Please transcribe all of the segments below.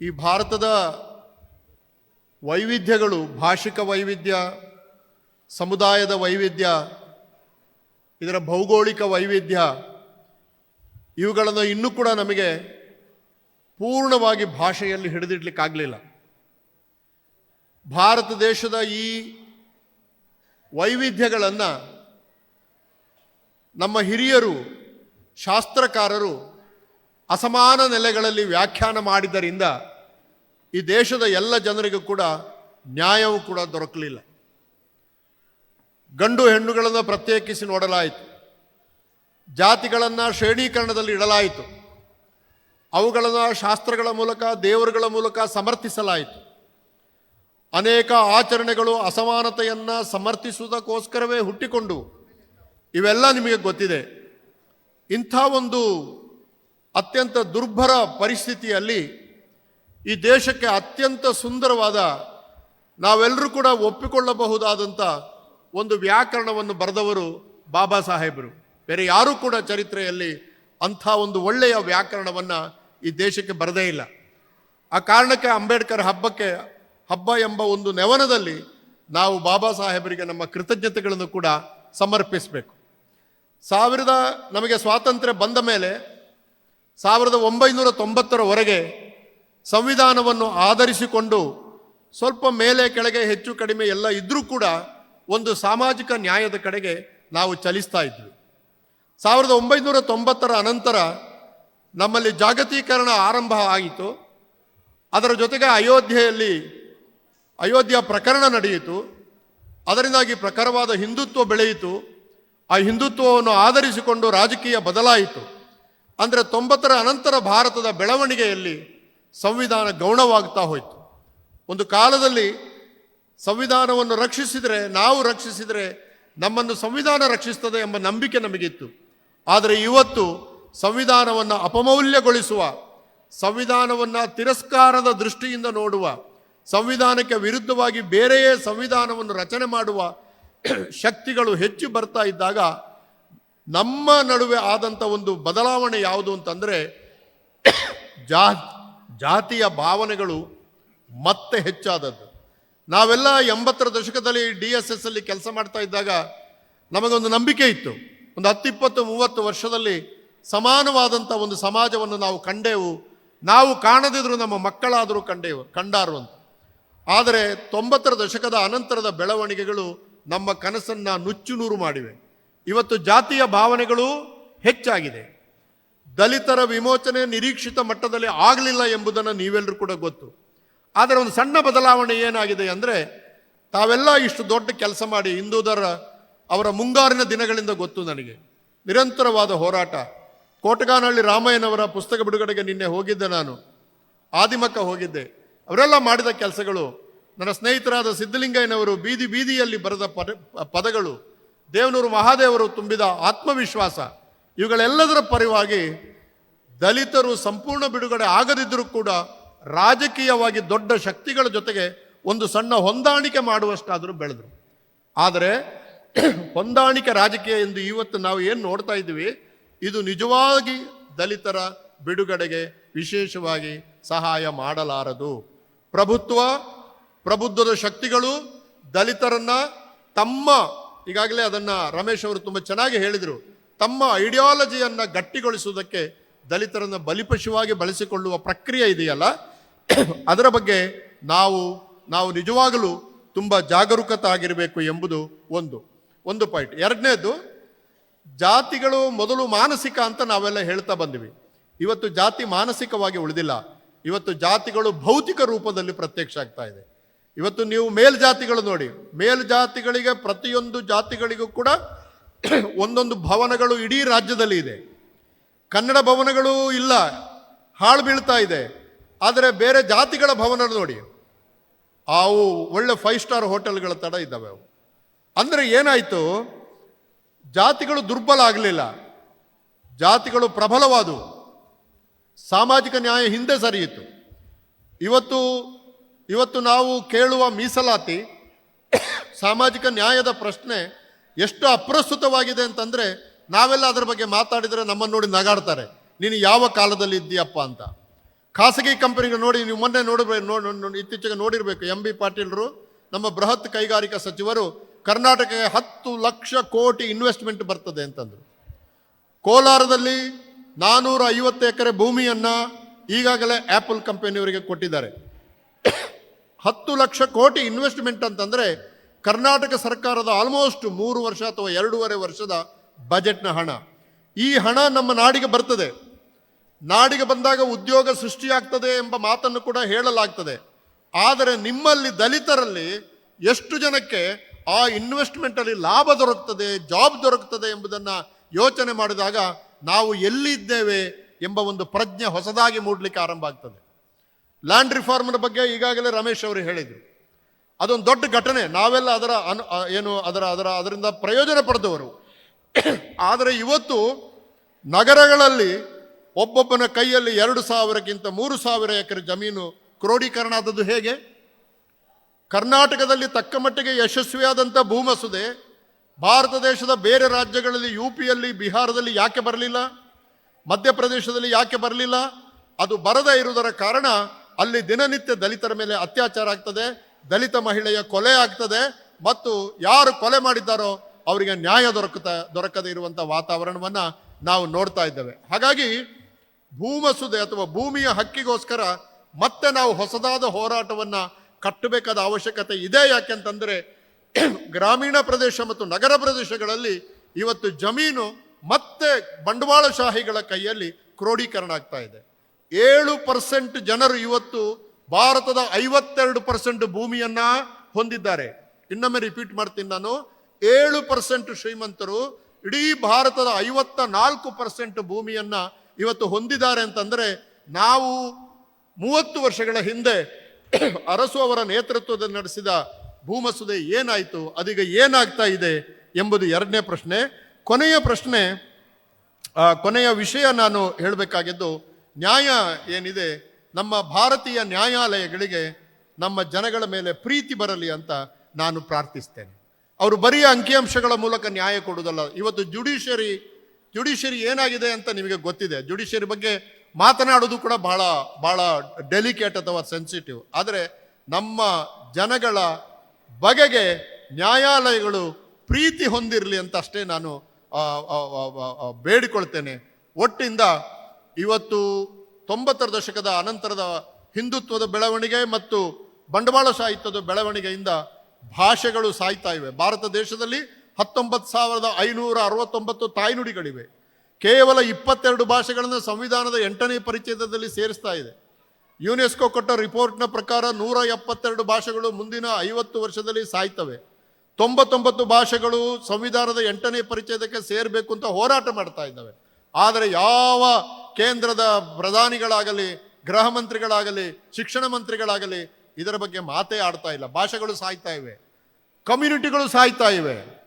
ಈ ಭಾರತದ ವೈವಿಧ್ಯಗಳು, ಭಾಷಿಕ ವೈವಿಧ್ಯ, ಸಮುದಾಯದ ವೈವಿಧ್ಯ, ಇದರ ಭೌಗೋಳಿಕ ವೈವಿಧ್ಯ, ಇವುಗಳನ್ನು ಇನ್ನೂ ಕೂಡ ನಮಗೆ ಪೂರ್ಣವಾಗಿ ಭಾಷೆಯಲ್ಲಿ ಹಿಡಿದಿಡ್ಲಿಕ್ಕಾಗಲಿಲ್ಲ. ಭಾರತ ದೇಶದ ಈ ವೈವಿಧ್ಯಗಳನ್ನು ನಮ್ಮ ಹಿರಿಯರು, ಶಾಸ್ತ್ರಕಾರರು ಅಸಮಾನ ನೆಲೆಗಳಲ್ಲಿ ವ್ಯಾಖ್ಯಾನ ಮಾಡಿದ್ದರಿಂದ ಈ ದೇಶದ ಎಲ್ಲ ಜನರಿಗೂ ಕೂಡ ನ್ಯಾಯವೂ ಕೂಡ ದೊರಕಲಿಲ್ಲ. ಗಂಡು ಹೆಣ್ಣುಗಳನ್ನು ಪ್ರತ್ಯೇಕಿಸಿ ನೋಡಲಾಯಿತು. ಜಾತಿಗಳನ್ನು ಶ್ರೇಣೀಕರಣದಲ್ಲಿ ಇಡಲಾಯಿತು. ಅವುಗಳನ್ನು ಶಾಸ್ತ್ರಗಳ ಮೂಲಕ, ದೇವರುಗಳ ಮೂಲಕ ಸಮರ್ಥಿಸಲಾಯಿತು. ಅನೇಕ ಆಚರಣೆಗಳು ಅಸಮಾನತೆಯನ್ನು ಸಮರ್ಥಿಸುವುದಕ್ಕೋಸ್ಕರವೇ ಹುಟ್ಟಿಕೊಂಡು ಇವೆಲ್ಲ ನಿಮಗೆ ಗೊತ್ತಿದೆ. ಇಂಥ ಒಂದು ಅತ್ಯಂತ ದುರ್ಭರ ಪರಿಸ್ಥಿತಿಯಲ್ಲಿ ಈ ದೇಶಕ್ಕೆ ಅತ್ಯಂತ ಸುಂದರವಾದ ನಾವೆಲ್ಲರೂ ಕೂಡ ಒಪ್ಪಿಕೊಳ್ಳಬಹುದಾದಂಥ ಒಂದು ವ್ಯಾಕರಣವನ್ನು ಬರೆದವರು ಬಾಬಾ ಸಾಹೇಬರು. ಬೇರೆ ಯಾರೂ ಕೂಡ ಚರಿತ್ರೆಯಲ್ಲಿ ಅಂಥ ಒಂದು ಒಳ್ಳೆಯ ವ್ಯಾಕರಣವನ್ನು ಈ ದೇಶಕ್ಕೆ ಬರದೇ ಇಲ್ಲ. ಆ ಕಾರಣಕ್ಕೆ ಅಂಬೇಡ್ಕರ್ ಹಬ್ಬಕ್ಕೆ, ಹಬ್ಬ ಎಂಬ ಒಂದು ನೆವನದಲ್ಲಿ ನಾವು ಬಾಬಾ ಸಾಹೇಬರಿಗೆ ನಮ್ಮ ಕೃತಜ್ಞತೆಗಳನ್ನು ಕೂಡ ಸಮರ್ಪಿಸಬೇಕು. ಸಾವಿರದ ನಮಗೆ ಸ್ವಾತಂತ್ರ್ಯ ಬಂದ ಮೇಲೆ ಸಾವಿರದ ಒಂಬೈನೂರ ತೊಂಬತ್ತರವರೆಗೆ ಸಂವಿಧಾನವನ್ನು ಆಧರಿಸಿಕೊಂಡು ಸ್ವಲ್ಪ ಮೇಲೆ ಕೆಳಗೆ ಹೆಚ್ಚು ಕಡಿಮೆ ಎಲ್ಲ ಇದ್ದರೂ ಕೂಡ ಒಂದು ಸಾಮಾಜಿಕ ನ್ಯಾಯದ ಕಡೆಗೆ ನಾವು ಚಲಿಸ್ತಾ ಇದ್ವಿ. ಸಾವಿರದ ಒಂಬೈನೂರ ತೊಂಬತ್ತರ ಅನಂತರ ನಮ್ಮಲ್ಲಿ ಜಾಗತೀಕರಣ ಆರಂಭ ಆಯಿತು. ಅದರ ಜೊತೆಗೆ ಅಯೋಧ್ಯೆಯಲ್ಲಿ ಅಯೋಧ್ಯ ಪ್ರಕರಣ ನಡೆಯಿತು. ಅದರಿಂದಾಗಿ ಪ್ರಖರವಾದ ಹಿಂದುತ್ವ ಬೆಳೆಯಿತು. ಆ ಹಿಂದುತ್ವವನ್ನು ಆಧರಿಸಿಕೊಂಡು ರಾಜಕೀಯ ಬದಲಾಯಿತು. ಅಂದರೆ ತೊಂಬತ್ತರ ಅನಂತರ ಭಾರತದ ಬೆಳವಣಿಗೆಯಲ್ಲಿ ಸಂವಿಧಾನ ಗೌಣವಾಗ್ತಾ ಹೋಯಿತು. ಒಂದು ಕಾಲದಲ್ಲಿ ಸಂವಿಧಾನವನ್ನು ರಕ್ಷಿಸಿದರೆ, ನಾವು ರಕ್ಷಿಸಿದರೆ ನಮ್ಮನ್ನು ಸಂವಿಧಾನ ರಕ್ಷಿಸ್ತದೆ ಎಂಬ ನಂಬಿಕೆ ನಮಗಿತ್ತು. ಆದರೆ ಇವತ್ತು ಸಂವಿಧಾನವನ್ನು ಅಪಮೌಲ್ಯಗೊಳಿಸುವ, ಸಂವಿಧಾನವನ್ನು ತಿರಸ್ಕಾರದ ದೃಷ್ಟಿಯಿಂದ ನೋಡುವ, ಸಂವಿಧಾನಕ್ಕೆ ವಿರುದ್ಧವಾಗಿ ಬೇರೆಯೇ ಸಂವಿಧಾನವನ್ನು ರಚನೆ ಮಾಡುವ ಶಕ್ತಿಗಳು ಹೆಚ್ಚು ಬರ್ತಾ ಇದ್ದಾಗ ನಮ್ಮ ನಡುವೆ ಆದಂಥ ಒಂದು ಬದಲಾವಣೆ ಯಾವುದು ಅಂತಂದರೆ ಜಾ ಜಾತಿಯ ಭಾವನೆಗಳು ಮತ್ತೆ ಹೆಚ್ಚಾದದ್ದು. ನಾವೆಲ್ಲ ಎಂಬತ್ತರ ದಶಕದಲ್ಲಿ ಡಿ ಎಸ್ ಎಸ್ ಅಲ್ಲಿ ಕೆಲಸ ಮಾಡ್ತಾ ಇದ್ದಾಗ ನಮಗೊಂದು ನಂಬಿಕೆ ಇತ್ತು. ಒಂದು ಹತ್ತಿಪ್ಪತ್ತು, ಮೂವತ್ತು ವರ್ಷದಲ್ಲಿ ಸಮಾನವಾದಂಥ ಒಂದು ಸಮಾಜವನ್ನು ನಾವು ಕಂಡೆವು. ನಾವು ಕಾಣದಿದ್ರು ನಮ್ಮ ಮಕ್ಕಳಾದರೂ ಕಂಡೆವು, ಕಂಡಾರು ಅಂತ. ಆದರೆ ತೊಂಬತ್ತರ ದಶಕದ ಅನಂತರದ ಬೆಳವಣಿಗೆಗಳು ನಮ್ಮ ಕನಸನ್ನು ನುಚ್ಚು ನೂರು ಮಾಡಿವೆ. ಇವತ್ತು ಜಾತಿಯ ಭಾವನೆಗಳು ಹೆಚ್ಚಾಗಿದೆ. ದಲಿತರ ವಿಮೋಚನೆ ನಿರೀಕ್ಷಿತ ಮಟ್ಟದಲ್ಲಿ ಆಗಲಿಲ್ಲ ಎಂಬುದನ್ನು ನೀವೆಲ್ಲರೂ ಕೂಡ ಗೊತ್ತು. ಆದರೆ ಒಂದು ಸಣ್ಣ ಬದಲಾವಣೆ ಏನಾಗಿದೆ ಅಂದರೆ ತಾವೆಲ್ಲ ಇಷ್ಟು ದೊಡ್ಡ ಕೆಲಸ ಮಾಡಿ ಹಿಂದೂದರ ಅವರ ಮುಂಗಾರಿನ ದಿನಗಳಿಂದ ಗೊತ್ತು ನನಗೆ. ನಿರಂತರವಾದ ಹೋರಾಟ. ಕೋಟಗಾನಹಳ್ಳಿ ರಾಮಯ್ಯನವರ ಪುಸ್ತಕ ಬಿಡುಗಡೆಗೆ ನಿನ್ನೆ ಹೋಗಿದ್ದೆ ನಾನು. ಆದಿಮಕ್ಕ ಹೋಗಿದ್ದೆ. ಅವರೆಲ್ಲ ಮಾಡಿದ ಕೆಲಸಗಳು. ನನ್ನ ಸ್ನೇಹಿತರಾದ ಸಿದ್ಧಲಿಂಗಯ್ಯನವರು ಬೀದಿ ಬೀದಿಯಲ್ಲಿ ಬರೆದ ಪದ, ಪದಗಳು. ದೇವನೂರು ಮಹಾದೇವರು ತುಂಬಿದ ಆತ್ಮವಿಶ್ವಾಸ, ಇವುಗಳೆಲ್ಲದರ ಪರಿವಾಗಿ ದಲಿತರು ಸಂಪೂರ್ಣ ಬಿಡುಗಡೆ ಆಗದಿದ್ದರೂ ಕೂಡ ರಾಜಕೀಯವಾಗಿ ದೊಡ್ಡ ಶಕ್ತಿಗಳ ಜೊತೆಗೆ ಒಂದು ಸಣ್ಣ ಹೊಂದಾಣಿಕೆ ಮಾಡುವಷ್ಟಾದರೂ ಬೆಳೆದರು. ಆದರೆ ಹೊಂದಾಣಿಕೆ ರಾಜಕೀಯ ಎಂದು ಇವತ್ತು ನಾವು ಏನು ನೋಡ್ತಾ ಇದ್ದೀವಿ, ಇದು ನಿಜವಾಗಿ ದಲಿತರ ಬಿಡುಗಡೆಗೆ ವಿಶೇಷವಾಗಿ ಸಹಾಯ ಮಾಡಲಾರದು. ಪ್ರಭುತ್ವ, ಪ್ರಬುದ್ಧದ ಶಕ್ತಿಗಳು ದಲಿತರನ್ನ ತಮ್ಮ ಈಗಾಗಲೇ ಅದನ್ನು ರಮೇಶ್ ಅವರು ತುಂಬ ಚೆನ್ನಾಗಿ ಹೇಳಿದರು. ತಮ್ಮ ಐಡಿಯಾಲಜಿಯನ್ನು ಗಟ್ಟಿಗೊಳಿಸುವುದಕ್ಕೆ ದಲಿತರನ್ನು ಬಲಿಪಶುವಾಗಿ ಬಳಸಿಕೊಳ್ಳುವ ಪ್ರಕ್ರಿಯೆ ಇದೆಯಲ್ಲ? ಅದರ ಬಗ್ಗೆ ನಾವು ನಾವು ನಿಜವಾಗಲೂ ತುಂಬ ಜಾಗರೂಕತೆ ಆಗಿರಬೇಕು ಎಂಬುದು ಒಂದು ಒಂದು ಪಾಯಿಂಟ್ ಎರಡನೇದು, ಜಾತಿಗಳು ಮೊದಲು ಮಾನಸಿಕ ಅಂತ ನಾವೆಲ್ಲ ಹೇಳ್ತಾ ಬಂದ್ವಿ. ಇವತ್ತು ಜಾತಿ ಮಾನಸಿಕವಾಗಿ ಉಳಿದಿಲ್ಲ. ಇವತ್ತು ಜಾತಿಗಳು ಭೌತಿಕ ರೂಪದಲ್ಲಿ ಪ್ರತ್ಯಕ್ಷ ಆಗ್ತಾ ಇದೆ. ಇವತ್ತು ನೀವು ಮೇಲ್ಜಾತಿಗಳು ನೋಡಿ ಮೇಲ್ಜಾತಿಗಳಿಗೆ ಪ್ರತಿಯೊಂದು ಜಾತಿಗಳಿಗೂ ಕೂಡ ಒಂದೊಂದು ಭವನಗಳು ಇಡೀ ರಾಜ್ಯದಲ್ಲಿ ಇದೆ. ಕನ್ನಡ ಭವನಗಳು ಇಲ್ಲ, ಹಾಳು ಬೀಳ್ತಾ ಇದೆ. ಆದರೆ ಬೇರೆ ಜಾತಿಗಳ ಭವನ ನೋಡಿ, ಅವು ಒಳ್ಳೆ ಫೈವ್ ಸ್ಟಾರ್ ಹೋಟೆಲ್ಗಳ ತಡ ಇದ್ದಾವೆ ಅವು. ಅಂದರೆ ಏನಾಯಿತು, ಜಾತಿಗಳು ದುರ್ಬಲ ಆಗಲಿಲ್ಲ. ಜಾತಿಗಳು ಪ್ರಬಲವಾದವು. ಸಾಮಾಜಿಕ ನ್ಯಾಯ ಹಿಂದೆ ಸರಿಯಿತು ಇವತ್ತು ಇವತ್ತು ನಾವು ಕೇಳುವ ಮೀಸಲಾತಿ, ಸಾಮಾಜಿಕ ನ್ಯಾಯದ ಪ್ರಶ್ನೆ ಎಷ್ಟು ಅಪ್ರಸ್ತುತವಾಗಿದೆ ಅಂತಂದರೆ ನಾವೆಲ್ಲ ಅದರ ಬಗ್ಗೆ ಮಾತಾಡಿದರೆ ನಮ್ಮನ್ನು ನೋಡಿ ನಗಾಡ್ತಾರೆ. ನೀನು ಯಾವ ಕಾಲದಲ್ಲಿ ಇದ್ದೀಯಪ್ಪ ಅಂತ. ಖಾಸಗಿ ಕಂಪನಿಗಳು ನೋಡಿ, ನೀವು ಮೊನ್ನೆ ನೋಡಬೇಕು ನೋಡಿ ಇತ್ತೀಚೆಗೆ ನೋಡಿರಬೇಕು ಎಂ ಬಿ ಪಾಟೀಲ್ರು, ನಮ್ಮ ಬೃಹತ್ ಕೈಗಾರಿಕಾ ಸಚಿವರು ಕರ್ನಾಟಕಕ್ಕೆ ಹತ್ತು ಲಕ್ಷ ಕೋಟಿ ಇನ್ವೆಸ್ಟ್ಮೆಂಟ್ ಬರ್ತದೆ ಅಂತಂದರು. ಕೋಲಾರದಲ್ಲಿ ನಾನೂರ ಐವತ್ತು ಎಕರೆ ಭೂಮಿಯನ್ನು ಈಗಾಗಲೇ ಆ್ಯಪಲ್ ಕಂಪನಿಯವರಿಗೆ ಕೊಟ್ಟಿದ್ದಾರೆ. ಹತ್ತು ಲಕ್ಷ ಕೋಟಿ ಇನ್ವೆಸ್ಟ್ಮೆಂಟ್ ಅಂತಂದರೆ ಕರ್ನಾಟಕ ಸರ್ಕಾರದ ಆಲ್ಮೋಸ್ಟ್ ಮೂರು ವರ್ಷ ಅಥವಾ ಎರಡೂವರೆ ವರ್ಷದ ಬಜೆಟ್ನ ಹಣ. ಈ ಹಣ ನಮ್ಮ ನಾಡಿಗೆ ಬರ್ತದೆ. ನಾಡಿಗೆ ಬಂದಾಗ ಉದ್ಯೋಗ ಸೃಷ್ಟಿಯಾಗ್ತದೆ ಎಂಬ ಮಾತನ್ನು ಕೂಡ ಹೇಳಲಾಗ್ತದೆ. ಆದರೆ ನಿಮ್ಮಲ್ಲಿ ದಲಿತರಲ್ಲಿ ಎಷ್ಟು ಜನಕ್ಕೆ ಆ ಇನ್ವೆಸ್ಟ್ಮೆಂಟ್ ಅಲ್ಲಿ ಲಾಭ ದೊರಕ್ತದೆ, ಜಾಬ್ ದೊರಕ್ತದೆ ಎಂಬುದನ್ನು ಯೋಚನೆ ಮಾಡಿದಾಗ ನಾವು ಎಲ್ಲಿದ್ದೇವೆ ಎಂಬ ಒಂದು ಪ್ರಜ್ಞೆ ಹೊಸದಾಗಿ ಮೂಡಲಿಕ್ಕೆ ಆರಂಭ ಆಗ್ತದೆ. ಲ್ಯಾಂಡ್ ರಿಫಾರ್ಮ್ನ ಬಗ್ಗೆ ಈಗಾಗಲೇ ರಮೇಶ್ ಅವರು ಹೇಳಿದರು. ಅದೊಂದು ದೊಡ್ಡ ಘಟನೆ. ನಾವೆಲ್ಲ ಅದರ ಅನು ಏನು ಅದರ ಅದರ, ಅದರಿಂದ ಪ್ರಯೋಜನ ಪಡೆದವರು. ಆದರೆ ಇವತ್ತು ನಗರಗಳಲ್ಲಿ ಒಬ್ಬೊಬ್ಬನ ಕೈಯಲ್ಲಿ ಎರಡು ಸಾವಿರಕ್ಕಿಂತ ಮೂರು ಸಾವಿರ ಎಕರೆ ಜಮೀನು ಕ್ರೋಢೀಕರಣ ಆದದ್ದು ಹೇಗೆ? ಕರ್ನಾಟಕದಲ್ಲಿ ತಕ್ಕ ಮಟ್ಟಿಗೆ ಯಶಸ್ವಿಯಾದಂಥ ಭೂಮಸುದೆ ಭಾರತ ದೇಶದ ಬೇರೆ ರಾಜ್ಯಗಳಲ್ಲಿ ಯು ಪಿಯಲ್ಲಿ ಬಿಹಾರದಲ್ಲಿ ಯಾಕೆ ಬರಲಿಲ್ಲ? ಮಧ್ಯಪ್ರದೇಶದಲ್ಲಿ ಯಾಕೆ ಬರಲಿಲ್ಲ? ಅದು ಬರದೇ ಇರುವುದರ ಕಾರಣ ಅಲ್ಲಿ ದಿನನಿತ್ಯ ದಲಿತರ ಮೇಲೆ ಅತ್ಯಾಚಾರ ಆಗ್ತದೆ, ದಲಿತ ಮಹಿಳೆಯ ಕೊಲೆ ಆಗ್ತದೆ, ಮತ್ತು ಯಾರು ಕೊಲೆ ಮಾಡಿದ್ದಾರೋ ಅವರಿಗೆ ನ್ಯಾಯ ದೊರಕುತ್ತ, ದೊರಕದೇ ಇರುವಂಥ ವಾತಾವರಣವನ್ನ ನಾವು ನೋಡ್ತಾ ಇದ್ದೇವೆ. ಹಾಗಾಗಿ ಭೂಮಸುದೆ ಅಥವಾ ಭೂಮಿಯ ಹಕ್ಕಿಗೋಸ್ಕರ ಮತ್ತೆ ನಾವು ಹೊಸದಾದ ಹೋರಾಟವನ್ನ ಕಟ್ಟಬೇಕಾದ ಅವಶ್ಯಕತೆ ಇದೆ. ಯಾಕೆಂತಂದ್ರೆ ಗ್ರಾಮೀಣ ಪ್ರದೇಶ ಮತ್ತು ನಗರ ಪ್ರದೇಶಗಳಲ್ಲಿ ಇವತ್ತು ಜಮೀನು ಮತ್ತೆ ಬಂಡವಾಳಶಾಹಿಗಳ ಕೈಯಲ್ಲಿ ಕ್ರೋಢೀಕರಣ ಆಗ್ತಾ ಇದೆ. ಏಳು ಪರ್ಸೆಂಟ್ ಜನರು ಇವತ್ತು ಭಾರತದ ಐವತ್ತೆರಡು ಪರ್ಸೆಂಟ್ ಭೂಮಿಯನ್ನ ಹೊಂದಿದ್ದಾರೆ. ಇನ್ನೊಮ್ಮೆ ರಿಪೀಟ್ ಮಾಡ್ತೀನಿ ನಾನು. ಏಳು ಪರ್ಸೆಂಟ್ ಶ್ರೀಮಂತರು ಇಡೀ ಭಾರತದ ಐವತ್ತ ನಾಲ್ಕು ಪರ್ಸೆಂಟ್ ಭೂಮಿಯನ್ನ ಇವತ್ತು ಹೊಂದಿದ್ದಾರೆ ಅಂತಂದ್ರೆ ನಾವು ಮೂವತ್ತು ವರ್ಷಗಳ ಹಿಂದೆ ಅರಸು ಅವರ ನೇತೃತ್ವದಲ್ಲಿ ನಡೆಸಿದ ಭೂಮಸುದೆ ಏನಾಯಿತು, ಅದೀಗ ಏನಾಗ್ತಾ ಇದೆ ಎಂಬುದು ಎರಡನೇ ಪ್ರಶ್ನೆ. ಕೊನೆಯ ಪ್ರಶ್ನೆ ಕೊನೆಯ ವಿಷಯ ನಾನು ಹೇಳಬೇಕಾಗಿದ್ದು ನ್ಯಾಯ ಏನಿದೆ? ನಮ್ಮ ಭಾರತೀಯ ನ್ಯಾಯಾಲಯಗಳಿಗೆ ನಮ್ಮ ಜನಗಳ ಮೇಲೆ ಪ್ರೀತಿ ಬರಲಿ ಅಂತ ನಾನು ಪ್ರಾರ್ಥಿಸ್ತೇನೆ. ಅವರು ಬರೀ ಅಂಕಿಅಂಶಗಳ ಮೂಲಕ ನ್ಯಾಯ ಕೊಡುವುದಲ್ಲ, ಇವತ್ತು ಜುಡಿಷರಿ ಜುಡಿಷಿಯರಿ ಏನಾಗಿದೆ ಅಂತ ನಿಮಗೆ ಗೊತ್ತಿದೆ. ಜುಡಿಷರಿ ಬಗ್ಗೆ ಮಾತನಾಡೋದು ಕೂಡ ಬಹಳ ಬಹಳ ಡೆಲಿಕೇಟ್ ಅಥವಾ ಸೆನ್ಸಿಟಿವ್ ಆದರೆ ನಮ್ಮ ಜನಗಳ ಬಗೆಗೆ ನ್ಯಾಯಾಲಯಗಳು ಪ್ರೀತಿ ಹೊಂದಿರಲಿ ಅಂತ ಅಷ್ಟೇ ನಾನು ಬೇಡಿಕೊಳ್ತೇನೆ. ಒಟ್ಟಿಂದ ಇವತ್ತು ತೊಂಬತ್ತರ ದಶಕದ ಅನಂತರದ ಹಿಂದುತ್ವದ ಬೆಳವಣಿಗೆ ಮತ್ತು ಬಂಡವಾಳ ಸಾಹಿತ್ಯದ ಬೆಳವಣಿಗೆಯಿಂದ ಭಾಷೆಗಳು ಸಾಯ್ತಾ ಇವೆ. ಭಾರತ ದೇಶದಲ್ಲಿ ಹತ್ತೊಂಬತ್ತು ಸಾವಿರದ ಐನೂರ ಅರವತ್ತೊಂಬತ್ತು ತಾಯ್ನುಡಿಗಳಿವೆ. ಕೇವಲ ಇಪ್ಪತ್ತೆರಡು ಭಾಷೆಗಳನ್ನು ಸಂವಿಧಾನದ ಎಂಟನೇ ಪರಿಚ್ಛೇದದಲ್ಲಿ ಸೇರಿಸ್ತಾ ಇದೆ. ಯುನೆಸ್ಕೋ ಕೊಟ್ಟ ರಿಪೋರ್ಟ್ನ ಪ್ರಕಾರ ನೂರ ಎಪ್ಪತ್ತೆರಡು ಭಾಷೆಗಳು ಮುಂದಿನ ಐವತ್ತು ವರ್ಷದಲ್ಲಿ ಸಾಯ್ತವೆ. ತೊಂಬತ್ತೊಂಬತ್ತು ಭಾಷೆಗಳು ಸಂವಿಧಾನದ ಎಂಟನೇ ಪರಿಚ್ಛೇದಕ್ಕೆ ಸೇರಬೇಕು ಅಂತ ಹೋರಾಟ ಮಾಡ್ತಾ ಇದ್ದಾವೆ. ಆದರೆ ಯಾವ ಕೇಂದ್ರದ ಪ್ರಧಾನಿಗಳಾಗಲಿ, ಗೃಹ ಮಂತ್ರಿಗಳಾಗಲಿ, ಶಿಕ್ಷಣ ಮಂತ್ರಿಗಳಾಗಲಿ, ಇದರ ಬಗ್ಗೆ ಮಾತೇ ಆಡ್ತಾ ಇಲ್ಲ. ಭಾಷೆಗಳು ಸಾಯ್ತಾ ಇವೆ. ಕಮ್ಯುನಿಟಿಗಳು ಸಾಯ್ತಾ ಇವೆ.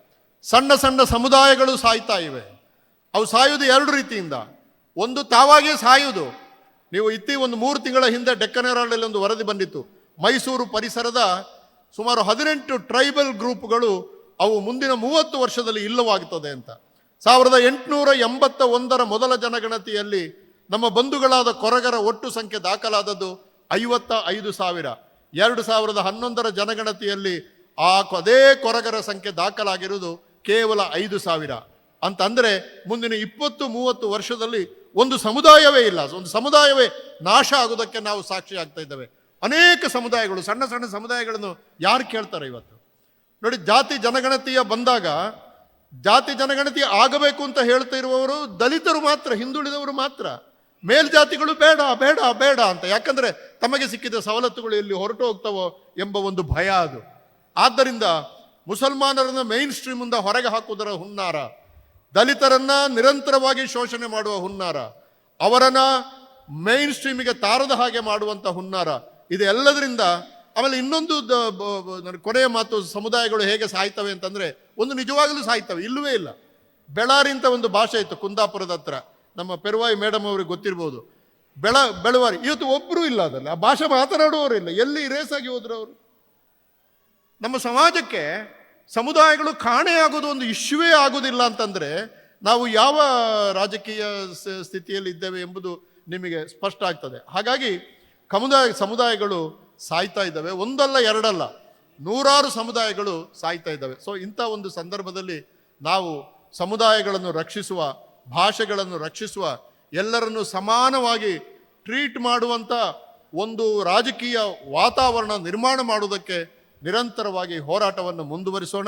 ಸಣ್ಣ ಸಣ್ಣ ಸಮುದಾಯಗಳು ಸಾಯ್ತಾ ಇವೆ. ಅವು ಸಾಯುವುದು ಎರಡು ರೀತಿಯಿಂದ. ಒಂದು ತಾವಾಗೇ ಸಾಯುವುದು. ನೀವು ಇತ್ತೀ ಒಂದು ಮೂರು ತಿಂಗಳ ಹಿಂದೆ ಡೆಕ್ಕನ್ ಹೆರಾಲ್ಡಲ್ಲಿ ಒಂದು ವರದಿ ಬಂದಿತ್ತು. ಮೈಸೂರು ಪರಿಸರದ ಸುಮಾರು ಹದಿನೆಂಟು ಟ್ರೈಬಲ್ ಗ್ರೂಪ್ಗಳು ಅವು ಮುಂದಿನ ಮೂವತ್ತು ವರ್ಷದಲ್ಲಿ ಇಲ್ಲವಾಗುತ್ತದೆ ಅಂತ. ಸಾವಿರದ ಎಂಟುನೂರ ಎಂಬತ್ತ ಒಂದರ ಮೊದಲ ಜನಗಣತಿಯಲ್ಲಿ ನಮ್ಮ ಬಂಧುಗಳಾದ ಕೊರಗರ ಒಟ್ಟು ಸಂಖ್ಯೆ ದಾಖಲಾದದ್ದು ಐವತ್ತ ಐದು ಸಾವಿರ. ಎರಡು ಸಾವಿರದ ಹನ್ನೊಂದರ ಜನಗಣತಿಯಲ್ಲಿ ಆ ಅದೇ ಕೊರಗರ ಸಂಖ್ಯೆ ದಾಖಲಾಗಿರುವುದು ಕೇವಲ ಐದು ಸಾವಿರ. ಅಂತಂದರೆ ಮುಂದಿನ ಇಪ್ಪತ್ತು ಮೂವತ್ತು ವರ್ಷದಲ್ಲಿ ಒಂದು ಸಮುದಾಯವೇ ಇಲ್ಲ. ಒಂದು ಸಮುದಾಯವೇ ನಾಶ ಆಗುವುದಕ್ಕೆ ನಾವು ಸಾಕ್ಷಿ ಆಗ್ತಾ ಇದ್ದೇವೆ. ಅನೇಕ ಸಮುದಾಯಗಳು, ಸಣ್ಣ ಸಣ್ಣ ಸಮುದಾಯಗಳನ್ನು ಯಾರು ಕೇಳ್ತಾರೆ ಇವತ್ತು? ನೋಡಿ, ಜಾತಿ ಜನಗಣತಿಯ ಬಂದಾಗ ಜಾತಿ ಜನಗಣತಿ ಆಗಬೇಕು ಅಂತ ಹೇಳ್ತಾ ಇರುವವರು ದಲಿತರು ಮಾತ್ರ, ಹಿಂದುಳಿದವರು ಮಾತ್ರ. ಮೇಲ್ಜಾತಿಗಳು ಬೇಡ ಬೇಡ ಬೇಡ ಅಂತ. ಯಾಕಂದ್ರೆ ತಮಗೆ ಸಿಕ್ಕಿದ ಸವಲತ್ತುಗಳು ಎಲ್ಲಿ ಹೊರಟು ಹೋಗ್ತವೋ ಎಂಬ ಒಂದು ಭಯ ಅದು. ಆದ್ದರಿಂದ ಮುಸಲ್ಮಾನರನ್ನು ಮೈನ್ ಸ್ಟ್ರೀಮಿಂದ ಹೊರಗೆ ಹಾಕುವುದರ ಹುನ್ನಾರ, ದಲಿತರನ್ನ ನಿರಂತರವಾಗಿ ಶೋಷಣೆ ಮಾಡುವ ಹುನ್ನಾರ, ಅವರನ್ನ ಮೇನ್ ಸ್ಟ್ರೀಮಿಗೆ ತಾರದ ಹಾಗೆ ಮಾಡುವಂತ ಹುನ್ನಾರ, ಇದೆಲ್ಲದರಿಂದ ಆಮೇಲೆ ಇನ್ನೊಂದು ಕೊನೆಯ ಮಾತು ಸಮುದಾಯಗಳು ಹೇಗೆ ಸಾಯ್ತವೆ ಅಂತಂದ್ರೆ ಒಂದು ನಿಜವಾಗಲೂ ಸಾಯ್ತವೆ, ಇಲ್ಲವೇ ಇಲ್ಲ. ಬೆಳಾರಿ ಅಂತ ಒಂದು ಭಾಷೆ ಇತ್ತು, ಕುಂದಾಪುರದ ಹತ್ರ. ನಮ್ಮ ಪೆರುವಾಯಿ ಮೇಡಮ್ ಅವ್ರಿಗೆ ಗೊತ್ತಿರ್ಬೋದು. ಬೆಳ, ಬೆಳವಾರಿ, ಇವತ್ತು ಒಬ್ಬರೂ ಇಲ್ಲ ಅದಲ್ಲ ಆ ಭಾಷೆ ಮಾತನಾಡುವವರು ಇಲ್ಲ. ಎಲ್ಲಿ ರೇಸಾಗಿ ಹೋದ್ರು ಅವರು? ನಮ್ಮ ಸಮಾಜಕ್ಕೆ ಸಮುದಾಯಗಳು ಕಾಣೆಯಾಗೋದು ಒಂದು ಇಶ್ಯೂವೇ ಆಗೋದಿಲ್ಲ ಅಂತಂದ್ರೆ ನಾವು ಯಾವ ರಾಜಕೀಯ ಸ್ಥಿತಿಯಲ್ಲಿ ಇದ್ದೇವೆ ಎಂಬುದು ನಿಮಗೆ ಸ್ಪಷ್ಟ ಆಗ್ತದೆ. ಹಾಗಾಗಿ ಸಮುದಾಯ, ಸಮುದಾಯಗಳು ಸಾಯ್ತಾ ಇದ್ದಾವೆ. ಒಂದಲ್ಲ, ಎರಡಲ್ಲ. ನೂರಾರು ಸಮುದಾಯಗಳು ಸಾಯ್ತಾ ಇದ್ದಾವೆ. ಸೊ ಇಂಥ ಒಂದು ಸಂದರ್ಭದಲ್ಲಿ ನಾವು ಸಮುದಾಯಗಳನ್ನು ರಕ್ಷಿಸುವ, ಭಾಷೆಗಳನ್ನು ರಕ್ಷಿಸುವ, ಎಲ್ಲರನ್ನು ಸಮಾನವಾಗಿ ಟ್ರೀಟ್ ಮಾಡುವಂಥ ಒಂದು ರಾಜಕೀಯ ವಾತಾವರಣ ನಿರ್ಮಾಣ ಮಾಡುವುದಕ್ಕೆ ನಿರಂತರವಾಗಿ ಹೋರಾಟವನ್ನು ಮುಂದುವರಿಸೋಣ.